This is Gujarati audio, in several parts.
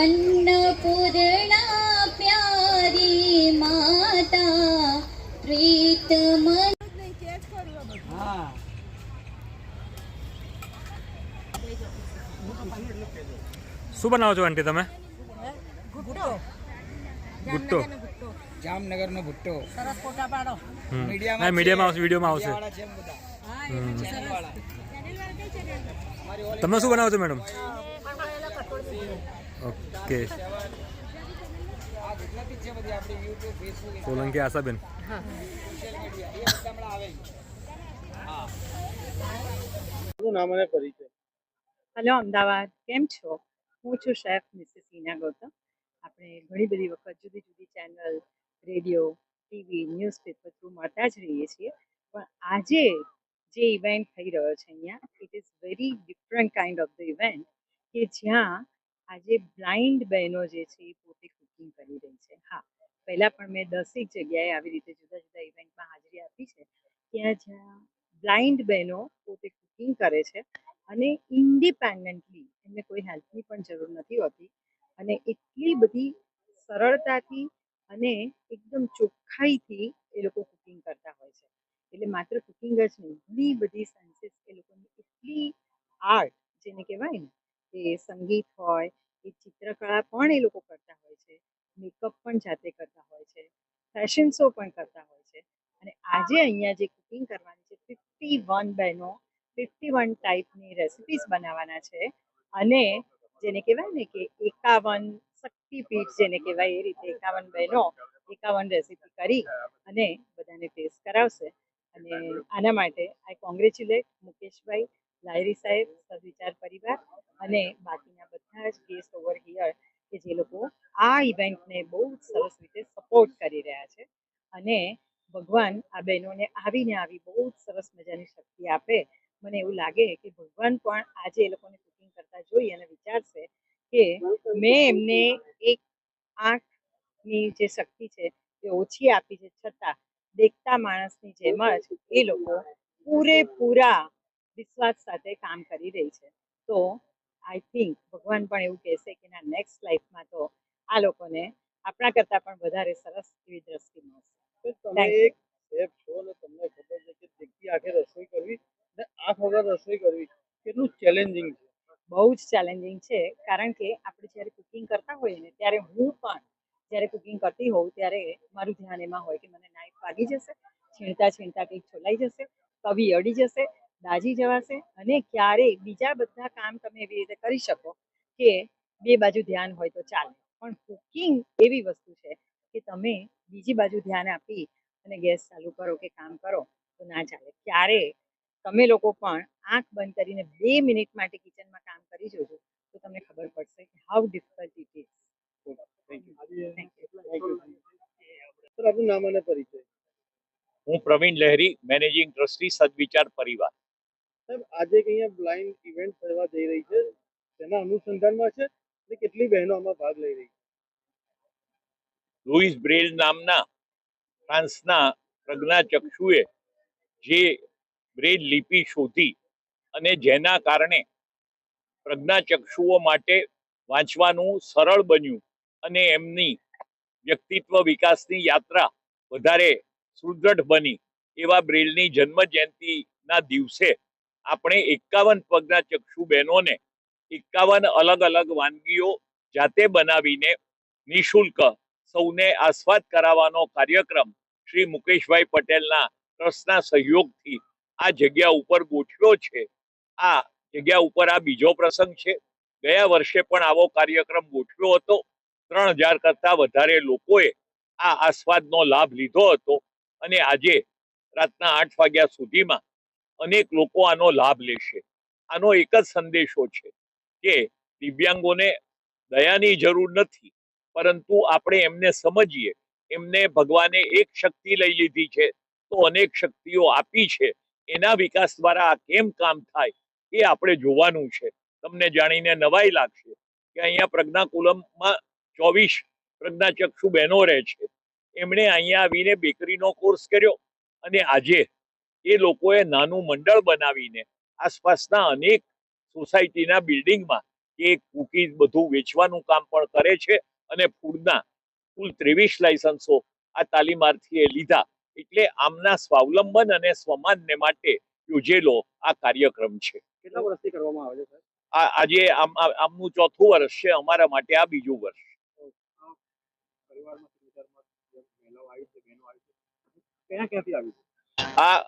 અન્નપૂર્ણા પ્યારી માતા પ્રીતમ હા શું બનાવો છો આંટી તમે? ગુટ્ટો. જામનગરનો ભુટ્ટો હમ. મીડિયામાં ના મીડિયામાં આવશે વિડીયોમાં આવશે. તમે શું બનાવો છો મેડમ? ઓકે. આ ગુજરાતી જ છે બધી આપણી યુટ્યુબ ફેસબુક સોલંકી આશાબેન. નામ અને પરિચય? હલો અમદાવાદ. કેમ છો? હું છું શેફ મિસિસ હિના ગૌતમ. આપણે ઘણી બધી વખત જુદી જુદી channel radio TV newspaper through મળતા જ રહીએ છીએ. પણ આજે જે ઇવેન્ટ થઈ રહ્યો છે અહીંયા it is very different kind of the event કે જ્યાં આજે બ્લાઇન્ડ બહેનો જે છે એ પોતે કુકિંગ કરી રહી છે. હા, પહેલાં પણ મેં દસેક જગ્યાએ આવી રીતે જુદા જુદા ઇવેન્ટમાં હાજરી આપી છે. ત્યાં જ્યાં બ્લાઇન્ડ બહેનો પોતે કુકિંગ કરે છે અને ઇન્ડિપેન્ડન્ટલી એમને કોઈ હેલ્પની પણ જરૂર નથી હોતી અને એટલી બધી સરળતાથી અને એકદમ ચોખ્ખાઈથી એ લોકો કુકિંગ કરતા હોય છે. એટલે માત્ર કુકિંગ જ નહીં, ઘણી બધી સાયન્સીસ એ લોકોની, એટલી આર્ટ જેને કહેવાય ને કે સંગીત હોય, એ ચિત્રકળા પણ એ લોકો કરતા હોય છે. મેકઅપ પણ જાતે કરતા હોય છે. ફેશન શો પણ કરતા હોય છે. અને આજે અહીંયા જે કુકિંગ કરવાની છે ફિફ્ટી વન બહેનો ફિફ્ટી વન ટાઈપની રેસિપીસ બનાવવાના છે. અને જેને કહેવાય ને કે એકાવન શક્તિપીઠ જેને કહેવાય એ રીતે એકાવન બહેનો એકાવન રેસિપી કરી અને બધાને ટેસ્ટ કરાવશે. અને આના માટે આઈ કોંગ્રેચ્યુલેટ મુકેશભાઈ લાયરી સાહેબ, સદવિચાર પરિવાર અને બાકીના બધા જ ગેસ્ટ ઓવર હિયર કે જે લોકો આ ઇવેન્ટને બહુ જ સરસ રીતે સપોર્ટ કરી રહ્યા છે. અને ભગવાન આ બહેનોને આવીને આવી બહુ જ સરસ મજાની શક્તિ આપે. મને એવું લાગે કે ભગવાન પણ આજે એ લોકોને કુકિંગ કરતા જોઈ અને વિચારશે કે મેં એમને એક આંખની જે શક્તિ છે એ ઓછી આપી છે છતાં દેખતા માણસની જેમ જ એ લોકો પૂરેપૂરા વિશ્વાસ સાથે કામ કરી રહી છે. તો આઈ થિંક ભગવાન પણ એવું કહેશે કે ના નેક્સ્ટ લાઈફમાં તો આ લોકોને આપણા કરતાં પણ વધારે સરસ એવી દ્રષ્ટિ મળશે. તમે એક શેફ છો અને તમને ખબર છે કે દેખી આંખે રસોઈ કરવી ને આંખ વગર રસોઈ કરવી કેટલું ચેલેન્જિંગ છે. બહુ જ ચેલેન્જિંગ છે. કારણ કે આપણે જ્યારે કુકિંગ કરતા હોઈએ ને ત્યારે હું પણ જ્યારે કુકિંગ કરતી હોઉં ત્યારે મારું ધ્યાન એમાં હોય કે મને નાઈફ વાગી જશે છીણતા છીણતા કંઈક છોલાઈ જશે કવિ અડી જશે દાજી જવાશે અને ક્યારેય બીજા બધા કામ તમે એવી રીતે કરી શકો કે બે બાજુ ધ્યાન હોય તો ચાલે. પણ કુકિંગ એવી વસ્તુ છે કે તમે બીજી બાજુ ધ્યાન આપી અને ગેસ ચાલુ કરો કે કામ કરો તો ના ચાલે. ક્યારે તમે લોકો પણ આંખ બંધ કરીને બે મિનિટ માટે કિચનમાં કામ કરી જોજો તો તમને ખબર પડશે કે how difficult it is thank you thank you thank you sir આપનું નામ અને પરિચય? હું પ્રવીણ લહેરી મેનેજિંગ ટ્રસ્ટી સદવિચાર પરિવાર. સાહેબ, આજે અહીંયા બ્લાઇન્ડ ઇવેન્ટ થવા જઈ રહી છે, તેના અનુસંધાનમાં છે અને કેટલી બહેનો આમાં ભાગ લઈ રહી છે? લુઈસ બ્રેલ નામના ફ્રાન્સના પ્રજ્ઞાચક્ષુએ જે બ્રેલ લિપિ શોધી અને જેના કારણે પ્રજ્ઞાચક્ષુઓ માટે વાંચવાનું સરળ બન્યું અને એમની વ્યક્તિત્વ વિકાસની યાત્રા વધારે સુદૃઢ બની એવા બ્રેલની જન્મ જયંતિના દિવસે આપણે એકાવન પ્રજ્ઞાચક્ષુ બહેનોને એકાવન અલગ અલગ વાનગીઓ જાતે બનાવીને નિઃશુલ્ક સૌને આસ્વાદ કરાવવાનો કાર્યક્રમ શ્રી મુકેશભાઈ પટેલના ટ્રસ્ટના સહયોગથી આ જગ્યા ઉપર ગોઠવ્યો છે. આ જગ્યા ઉપર આ બીજો પ્રસંગ છે. ગયા વર્ષે પણ આવો કાર્યક્રમ ગોઠવ્યો હતો. ત્રણ હજાર કરતા વધારે લોકોએ આ આસ્વાદનો લાભ લીધો હતો અને આજે રાતના આઠ વાગ્યા સુધીમાં અનેક લોકો આનો લાભ લેશે. આનો એક જ સંદેશો છે કે દિવ્યાંગોને દયાની જરૂર નથી, પરંતુ આપણે એમને સમજીએ. એમને ભગવાને એક શક્તિ લઈ લીધી છે, તો અનેક શક્તિઓ આપી છે. એના વિકાસ દ્વારા આ કેમ કામ થાય એ આપણે જોવાનું છે. તમને જાણીને નવાઈ લાગશે કે અહીંયા પ્રજ્ઞાકુલમમાં ચોવીસ પ્રજ્ઞાચક્ષુ બહેનો રહે છે. એમણે અહીંયા આવીને બેકરીનો કોર્સ કર્યો અને આજે એ લોકોએ નાનું મંડળ બનાવીને આસપાસના અનેક સોસાયટીના બિલ્ડિંગમાં કેક કુકીઝ બધું વેચવાનું કામ પણ કરે છે અને ફૂડના કુલ ત્રેવીસ લાયસન્સો આ તાલીમાર્થીએ લીધા. એટલે આમના સ્વાવલંબન અને સ્વમાનને માટે યોજેલો આ કાર્યક્રમ છે. કેટલા વર્ષથી કરવામાં આવે છે સર આજે આમનું ચોથું વર્ષ છે અમારા માટે આ બીજું વર્ષ. આ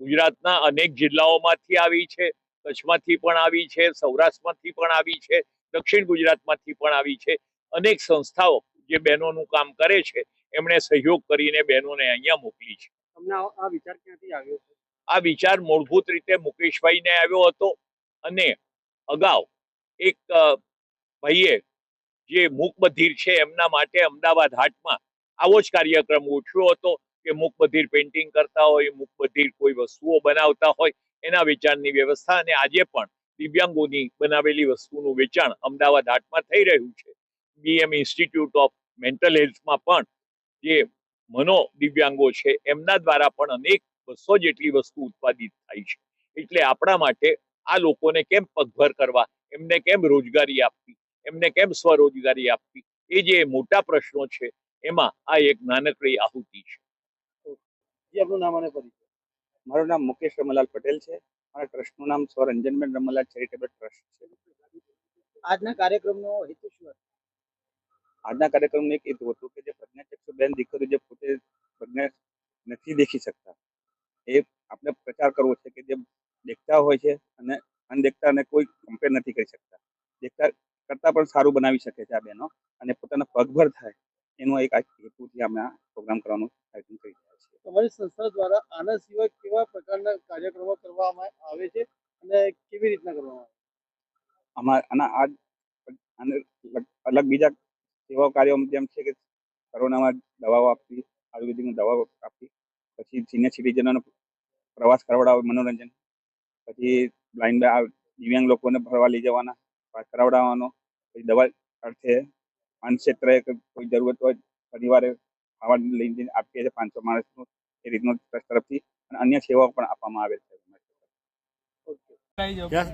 ગુજરાતના અનેક જિલ્લાઓમાંથી આવી છે કચ્છમાંથી પણ આવી છે સૌરાષ્ટ્રમાંથી પણ આવી છે દક્ષિણ ગુજરાતમાંથી પણ આવી છે. અનેક સંસ્થાઓ જે બહેનોનું કામ કરે છે એમણે સહયોગ કરીને બહેનોને અહીંયા મોકલી છે. તમને આ વિચાર ક્યાંથી આવ્યો છે? આ વિચાર મૂળભૂત રીતે મુકેશભાઈને આવ્યો હતો અને અગાઉ એક ભાઈએ જે મૂક બધિર છે એમના માટે અમદાવાદ હાટમાં આવો જ કાર્યક્રમ ઉઠ્યો હતો. કે મુખ બધિર પેઇન્ટિંગ કરતા હોય બધિર કોઈ વસ્તુઓ બનાવતા હોય, એના વેચાણની વ્યવસ્થા અને આજે પણ દિવ્યાંગોની બનાવેલી વસ્તુનું વેચાણ અમદાવાદ હાટમાં થઈ રહ્યું છે. બીએમ ઇન્સ્ટિટ્યૂટ ઓફ મેન્ટલ હેલ્થમાં પણ જે મનો દિવ્યાંગો છે, એમના દ્વારા પણ અનેક બસો જેટલી વસ્તુ ઉત્પાદિત થાય છે. એટલે આપણા માટે આ લોકોને કેમ પગભર કરવા? એમને કેમ રોજગારી આપવી? એમને કેમ સ્વરોજગારી આપવી? એ જે મોટા પ્રશ્નો છે, એમાં આ એક નાનકડી આહુતિ છે. જી આપનું નામ અને પરિચય. મારું નામ મુકેશ રમલાલ પટેલ છે. મારા ટ્રસ્ટનું નામ સ્વ રંજનબેન રમલાલ ચેરિટેબલ ટ્રસ્ટ છે. આજના કાર્યક્રમનો હેતુ શું હતો? આજના કાર્યક્રમનું એક હેતુ હતું કે જે પ્રજ્ઞાચક્ષુ બેન દીકરીઓ જે પોતે પ્રજ્ઞા નથી દેખી શકતા એ આપણે પ્રચાર કરવો છે કે જે દેખતા હોય છે અને અનદેખતાને કોઈ કમ્પેર નથી કરી શકતા. દેખતા કરતાં પણ સારું બનાવી શકે છે આ બહેનો અને પોતાના પગભર થાય એનો એક આ હેતુથી અમે આ પ્રોગ્રામ કરવાનું આયોજન કરી રહ્યા છીએ તમારી સંસ્થા દ્વારા આના સિવાય કેવા પ્રકારના કાર્યક્રમો કરવામાં આવે છે અને કેવી રીતના કરવામાં આવે અમારા આના આ અને અલગ બીજા સેવા કાર્યો જેમ છે કે કોરોનામાં દવાઓ આપવી આયુર્વેદિકની દવાઓ આપવી, પછી સિનિયર સિટીઝનોનો પ્રવાસ કરાવડાવે મનોરંજન, પછી બ્લાઇન્ડ દિવ્યાંગ લોકોને ફરવા લઈ જવાના કરાવડાવવાનો, પછી દવા અર્થે પાંચ ક્ષેત્રે કોઈ જરૂરત હોય, પરિવારે ખાવા લઈને આપીએ છીએ, પાંચસો માણસનું એ રીતનો ટ્રસ્ટ તરફથી અને અન્ય સેવાઓ પણ આપવામાં આવે છે.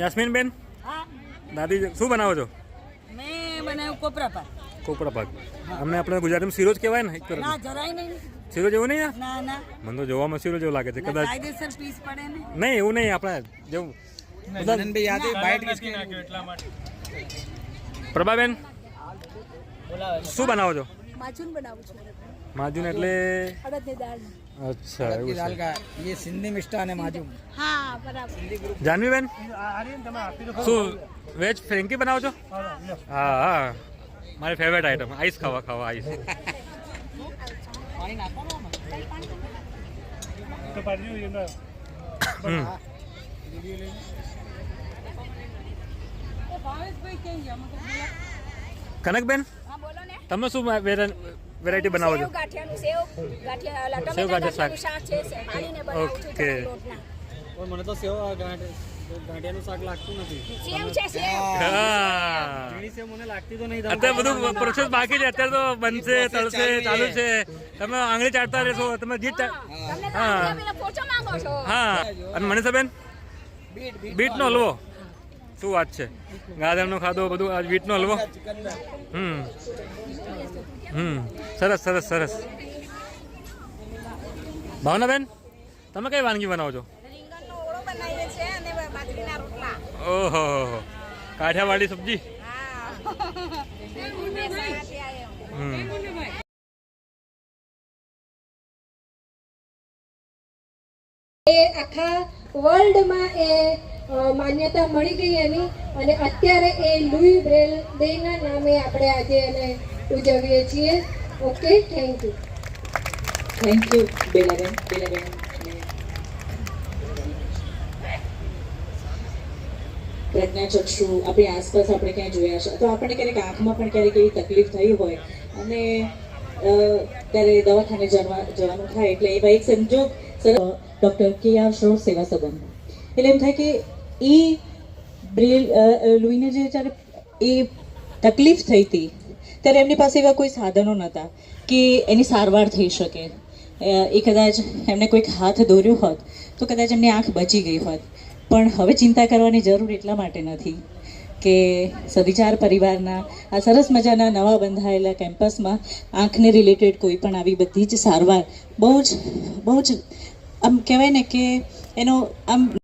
યાસ્મીનબેન? બેન દાદી શું બનાવો છો? મેં બનાવ્યું કોપરા પાક. કોપરા પાક. અમને આપણે ગુજરાતીમાં સિરોજ કહેવાય ને એક ના જરાય નહીં. ના? ના મને તો જોવામાં સિરોજ એવું લાગે છે કદાચ કાયદેસર પીસ પડે ને. નહીં એવું નહીં આપણે જેવું. પ્રભાબેન શું બનાવો છો? માજુન બનાવું છું. માજુન એટલે અડદની દાળ. અચ્છા એવું છે ये सिंधी मिष्टान है माजूम હા બરાબર જાનવીબેન શું વેજ ફ્રેન્કી બનાવો છો હા હા મારી ફેવરેટ આઈટમ આઈસ ખાવા ખાવા આઈસ હમ કનકબેન તમે શું વેરાયટી બનાવો છો? સેવ ગાંઠિયા શાક. છે શેકાળીને બનાવું છું ઓકે. મને તો સેવ ગાંઠિયાનું શાક લાગતું નથી. સેવ છે સેવ. હા. સેવ મને લાગતી તો નહીં અત્યારે બધું પ્રોસેસ બાકી છે અત્યારે તો બનશે તળશે ચાલુ છે. તમે આંગળી ચાટતા રહેશો તમે જીત હા. આંગળીઓ પેલા પોચો માંગો છો. હા. અને મનીષાબેન? બીટનો હલવો. શું વાત છે? ગાજરનો ખાધો બધું આજ બીટનો હલવો. હમ. હમ સરસ સરસ સરસ. ભાવનાબેન તમે કઈ વાનગી બનાવો છો રીંગણનો ઓળો બનાવીએ છીએ અને બાજરીના રોટલા. ઓહો કાઠિયાવાડી સબ્જી? હમ. એ આખા વર્લ્ડમાં એ માન્યતા મળી ગઈ એની. અને અત્યારે એ લુઈ બ્રેલ ડેના નામે આપણે આજે એને ઉજવીએ છીએ. Okay thank you thank you Belaben Belaben પ્રજ્ઞાચક્ષુ આપણી આસપાસ આપણે ક્યાંય જોયા છે તો આપણને ક્યારેક આંખમાં પણ ક્યારેક એવી તકલીફ થઈ હોય. અને ત્યારે દવાખાને જવા, જવાનું થાય એટલે એવા એક સંજોગ ડૉક્ટર કે આર શ્રોત સેવા સંબંધ. એટલે એમ થાય કે એ બ્રેલ લુઈને જે જ્યારે એ તકલીફ થઈ હતી ત્યારે એમની પાસે એવા કોઈ સાધનો નહોતા કે એની સારવાર થઈ શકે. એ કદાચ એમને કોઈક હાથ દોર્યો હોત તો કદાચ એમની આંખ બચી ગઈ હોત. પણ હવે ચિંતા કરવાની જરૂર એટલા માટે નથી કે સવિચાર પરિવારના, આ સરસ મજાના નવા બંધાયેલા કેમ્પસમાં આંખને રિલેટેડ કોઈ પણ આવી બધી જ સારવાર બહુ જ બહુ જ, આમ કહેવાય ને કે એનો આમ